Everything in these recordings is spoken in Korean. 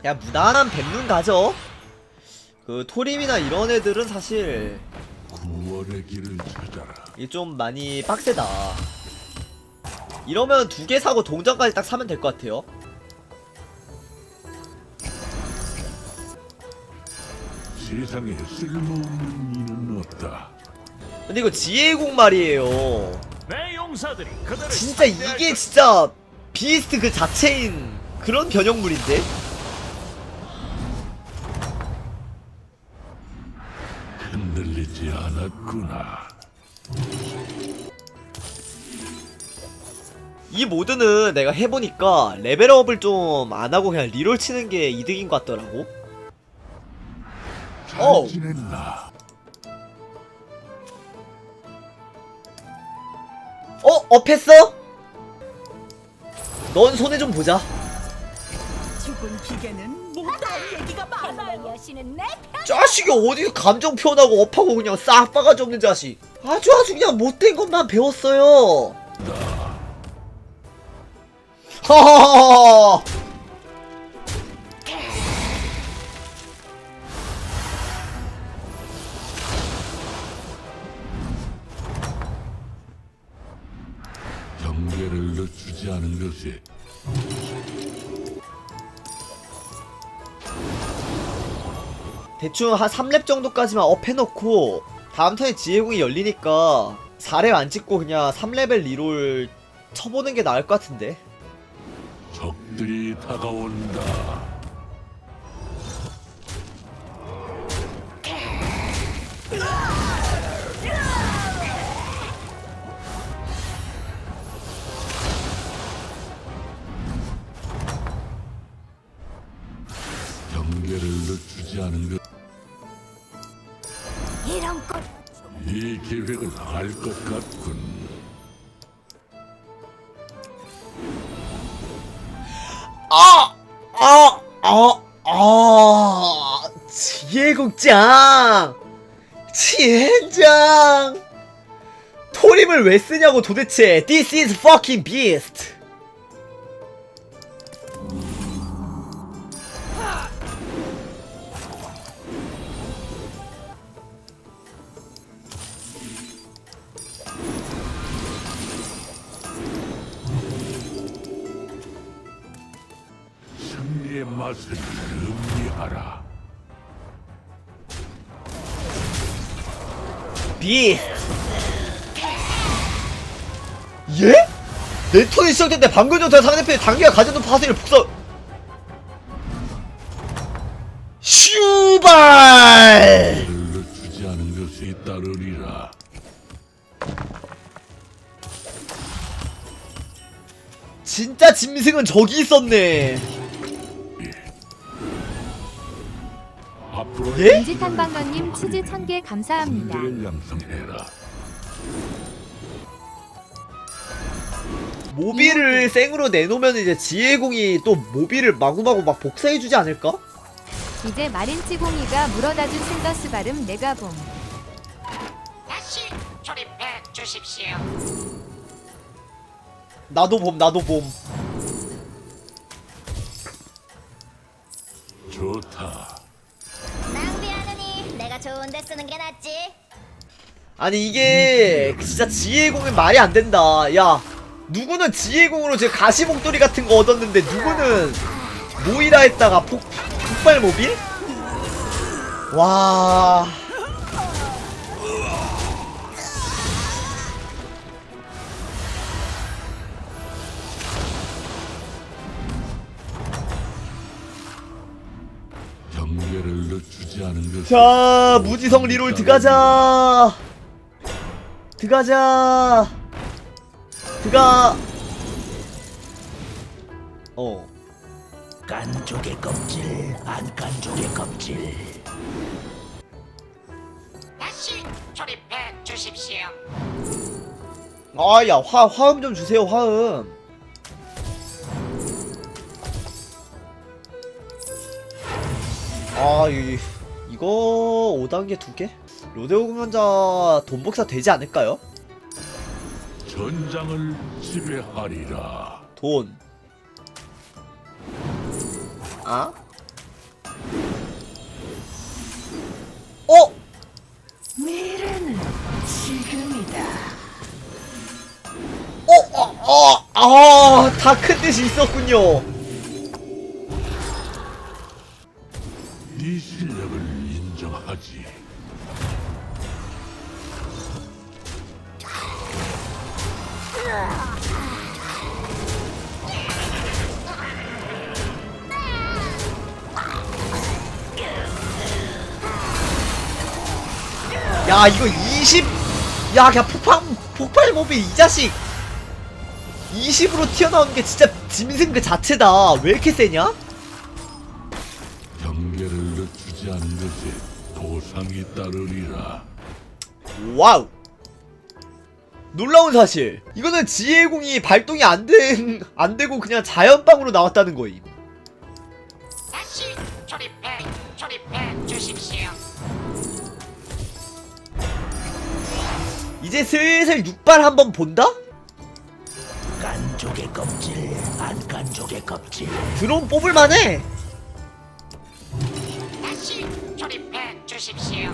그냥 무난한 뱀눈 가죠. 그 토림이나 이런 애들은 사실 구원의 길을 찾아라. 이게 좀 많이 빡세다. 이러면 두 개 사고 동전까지 딱 사면 될 것 같아요. 세상에 쓸모없는 이는 없다. 근데 이거 지혜공 말이에요. 내 용사들이 그들을 진짜 이게 것- 진짜 비스트 그 자체인 그런 변형물인데? 흔들리지 않았구나. 이 모드는 내가 해보니까 레벨업을 좀 안 하고 그냥 리롤 치는 게 이득인 것 같더라고. 잘 어우. 지냈나? 어? 업했어? 넌 손에 좀 보자. 죽은 기계는 못할 자식이 어디서 감정 표현하고 업하고 그냥 싹 없는 자식. 아주 아주 그냥 못된 것만 배웠어요. 하하하하. 경계를 늦추지 않은 것이 대충 한 3렙 정도까지만 업 해놓고 다음 턴에 지혜궁이 열리니까 4렙 안 찍고 그냥 3레벨 리롤 쳐보는 게 나을 것 같은데 적들이 다가온다. 경계를 늦추지 않은 것. 이 계획을 알것 같군. 아! 아! 아! 아! 지혜국장! 지혜장! 토림을 왜 쓰냐고 도대체 This is fucking beast! 맛을 음미하라. beast! 예? 내 턴이 때 방금 전에 상대편이 단기가 가져둔 파수를 복사 슈발! 않은 것이 따르리라. 진짜 짐승은 저기 있었네. 예? 은지 탐방가님 치즈 1000개 감사합니다. 경계를 양성해라. 모비를 생으로 내놓으면 이제 지혜공이 또 모비를 마구마구 막 복사해주지 않을까? 이제 마린 찌공이가 물어다준 신더스 발음 내가 봄. 다시 조립해 주십시오. 나도 봄, 나도 봄. 아니 이게 진짜 지혜공은 말이 안 된다. 야, 누구는 지혜공으로 지금 가시 목도리 같은 거 얻었는데 누구는 모이라 했다가 폭, 폭발 모빌? 와. 자, 무지성 리롤 들어가자. 들어가자. 들어가. 어. 깐족의 껍질 안 깐족의 껍질 다시 조립해 주십시오. 아, 야, 화, 화음 좀 주세요, 화음. 아, 이, 이거 5단계 두 개? 로데오 공연자 돈복사 되지 않을까요? 전장을 지배하리라. 돈. 아? 어? 미래는 지금이다. 어, 어, 어, 아, 아, 아 다큰 뜻이 있었군요. 네 야, 이거 20, 야, 그냥 폭발, 폭발 모빌 이 자식. 20으로 튀어나오는 게 진짜 짐승 그 자체다. 왜 이렇게 세냐? 경계를 늦추지 않는 것이 보상이 따르리라. 와우. 놀라운 사실. 이거는 지혜공이 발동이 안 된, 안 되고 그냥 자연방으로 나왔다는 거임. 이제 슬슬 육발 한번 본다? 깐족의 껍질 안 깐족의 껍질 드론 뽑을만해. 다시 조립해 주십시오.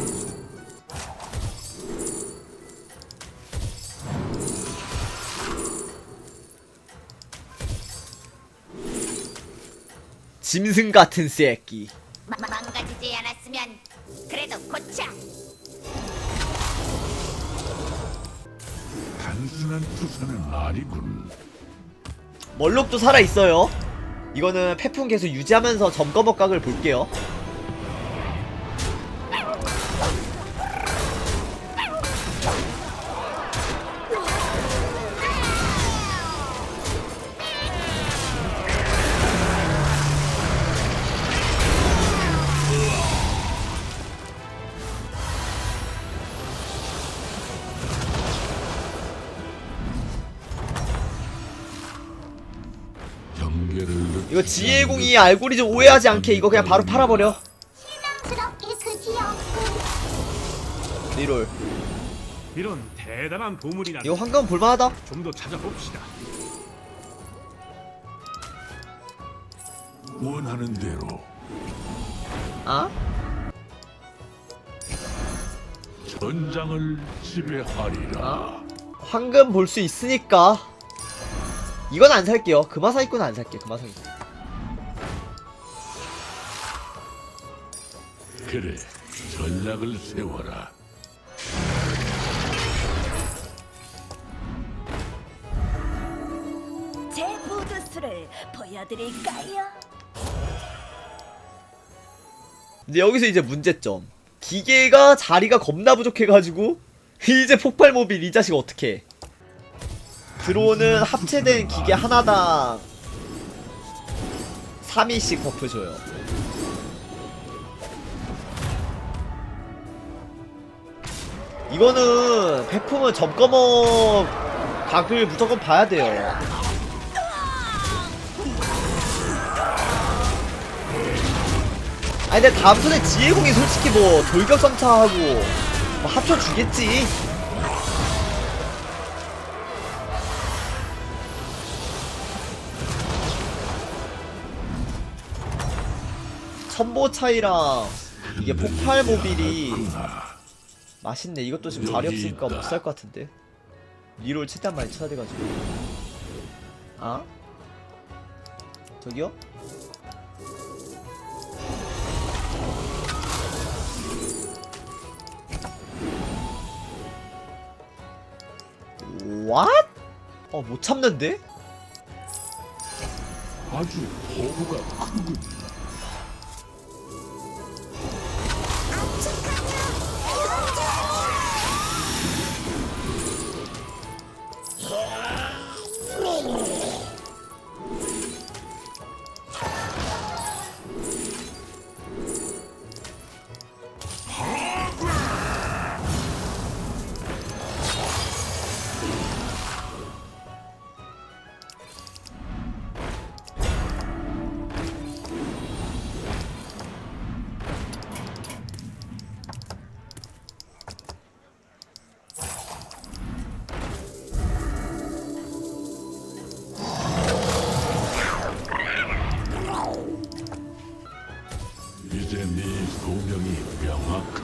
짐승 같은 새끼. 마- 망가지지 않았으면 그래도 고쳐. 단순한 투사는 아니군. 멀록도 살아 있어요. 이거는 패풍 계속 유지하면서 점검업 각을 볼게요. 이거 지혜공이 알고리즘 오해하지 않게 이거 그냥 바로 팔아버려. 리롤. 이런 대단한 보물이라 이거 황금 볼만하다. 좀 더 찾아봅시다. 원하는 대로 아? 전장을 지배하리라. 황금 볼 수 있으니까. 이건 안 살게요. 금화사기꾼은 안 살게. 금화사기꾼. 그래, 전략을 세워라. 제 부두수를 보여드릴까요? 근데 여기서 이제 문제점. 기계가 자리가 겁나 부족해가지고 이제 폭발 모빌 이 자식 어떻게? 드론은 합체된 기계 하나당 3위씩 버프 줘요. 이거는 백품은 점검업 각을 무조건 봐야 돼요. 아니 근데 다음 턴에 지혜공이 솔직히 뭐 돌격전차하고 뭐 합쳐주겠지 첨보 차이랑 이게 폭발 모빌이 맛있네 이것도 지금 자리 없으니까 못 살 것 같은데 리롤 최대한 많이 쳐야 돼가지고 아? 저기요? What? 어, 못 참는데? 아주 포부가 크군.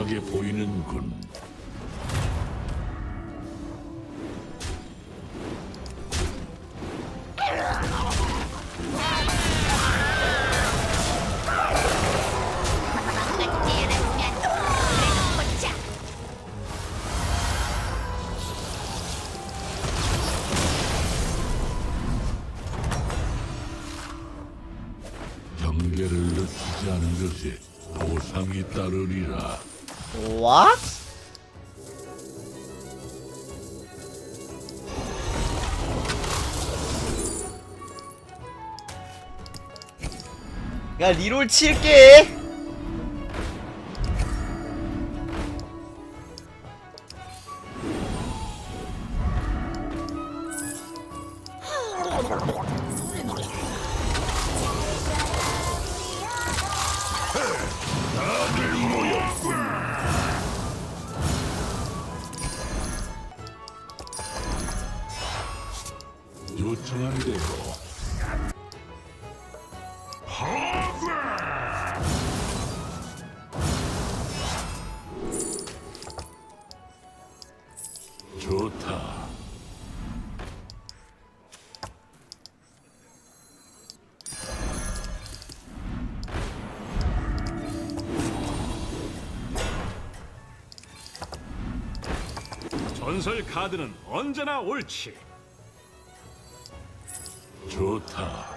명확하게 보이는군. 야 리롤 칠게 좋다. 전설 카드는 언제나 옳지. 좋다.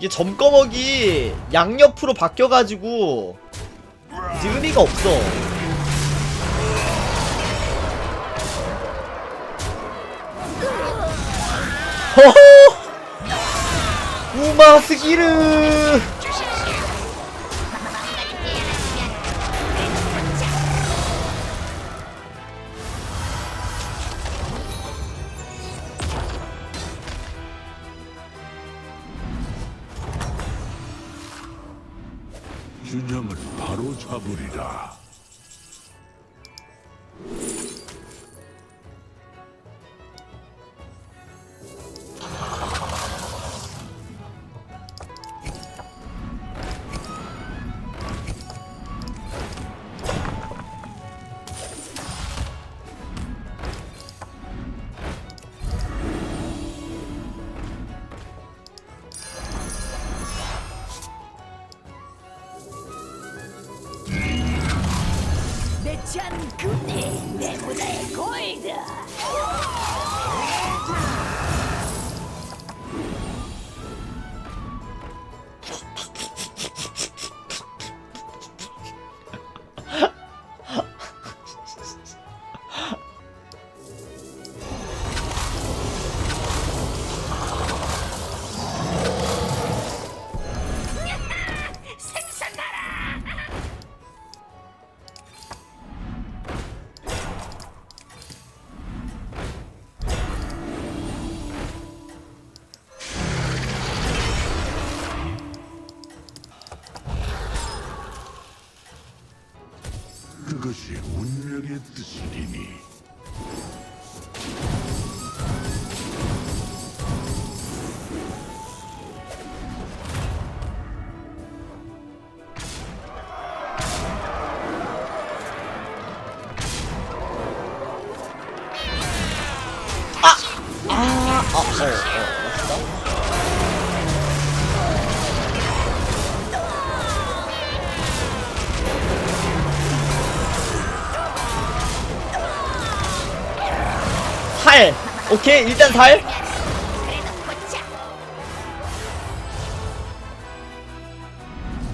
이게 점꺼먹이 양옆으로 바뀌어가지고 이제 의미가 없어. 허허! 우마스기르 바로 잡으리라. 운명의 뜻이리니. 오케이, 일단 살!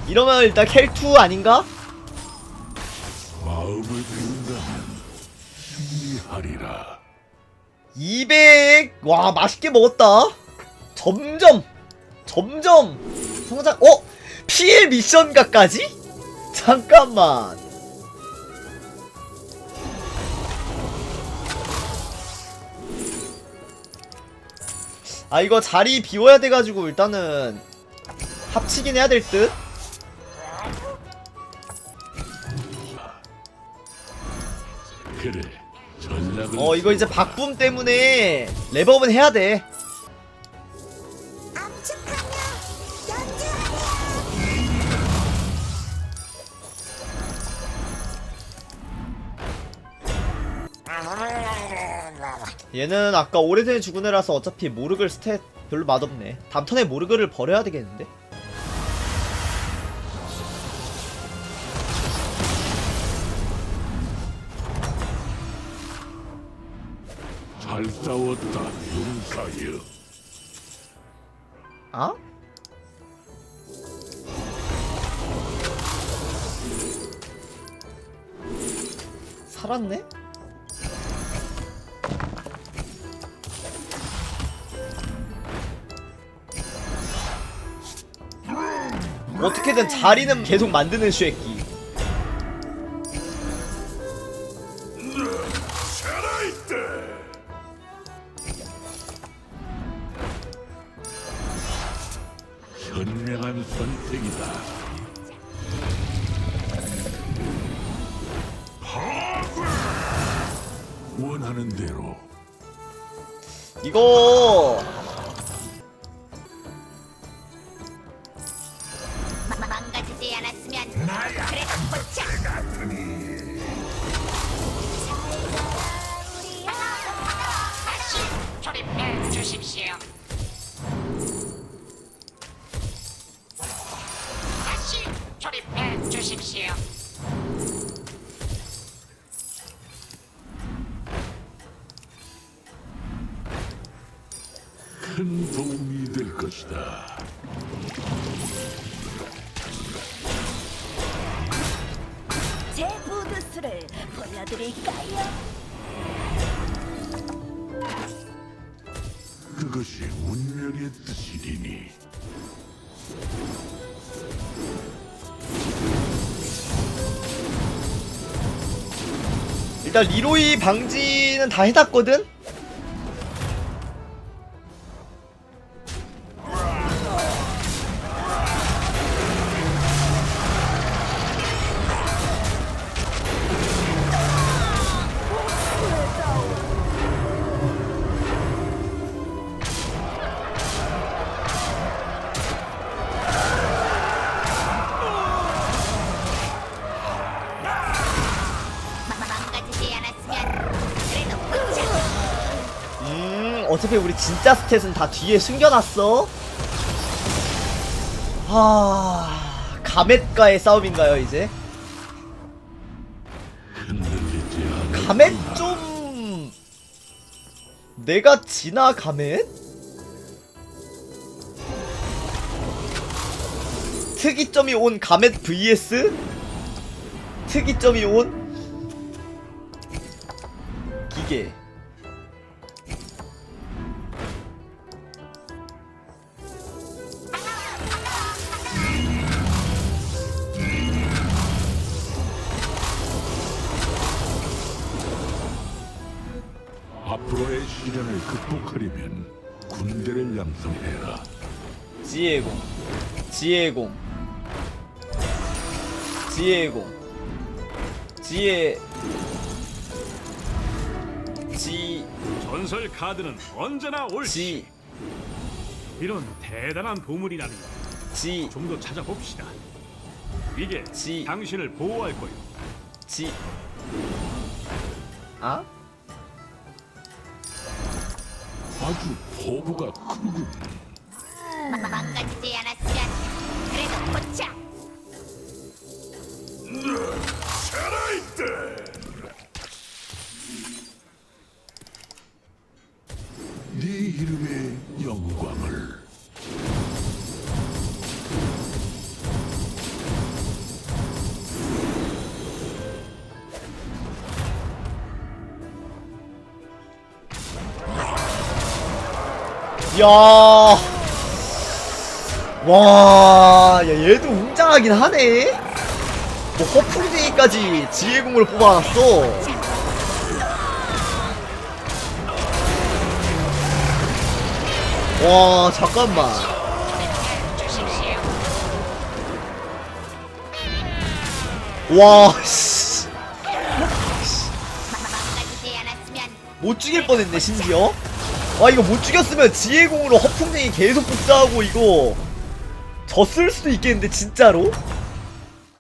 이러면 일단 켈2 아닌가? 마음을 비운다면 승리하리라. 200! 와, 맛있게 먹었다. 점점, 점점 성장, 어? PL 미션가까지? 잠깐만. 아, 이거 자리 비워야 돼가지고 일단은 합치긴 해야 될 듯? 그래. 어, 이거 이제 박붐 때문에 랩업은 해야 돼. 얘는 아까 오래전에 죽은 애라서 어차피 모르글 스탯 별로 맛없네 다음 턴에 모르글을 버려야 되겠는데? 잘 싸웠다 용사여 아? 살았네? 어떻게든 자리는 계속 만드는 쉐끼 현명한 선택이다. 원하는 대로. 이거 제 부두스를 보여드릴까요? 그것이 운명의 뜻이리니 일단 리로이 방지는 다 해놨거든? 어차피 우리 진짜 스탯은 다 뒤에 숨겨놨어. 하, 가멧과의 싸움인가요, 이제? 가멧 좀 내가 지나 가멧? 특이점이 온 가멧 vs 특이점이 온 기계 극복하려면 군대를 양성해라 지혜의 공 지혜의 공 지혜의 공 지혜 지 전설 카드는 언제나 옳지. 지, 이런 대단한 보물이라니 지, 좀 더 찾아봅시다. 이게 지. 당신을 보호할 거요. 지. 아? 아주 포부가 크군 마- 망가지지 않았으면 그래도 보자. 야. 와, 야, 얘도 웅장하긴 하네. 뭐 허풍쟁이까지 지혜 공을 뽑아놨어. 와, 잠깐만. 와, 씨. 못 죽일 뻔했네, 심지어. 와, 이거 못 죽였으면 지혜공으로 허풍쟁이 계속 복사하고 이거 졌을 수도 있겠는데, 진짜로?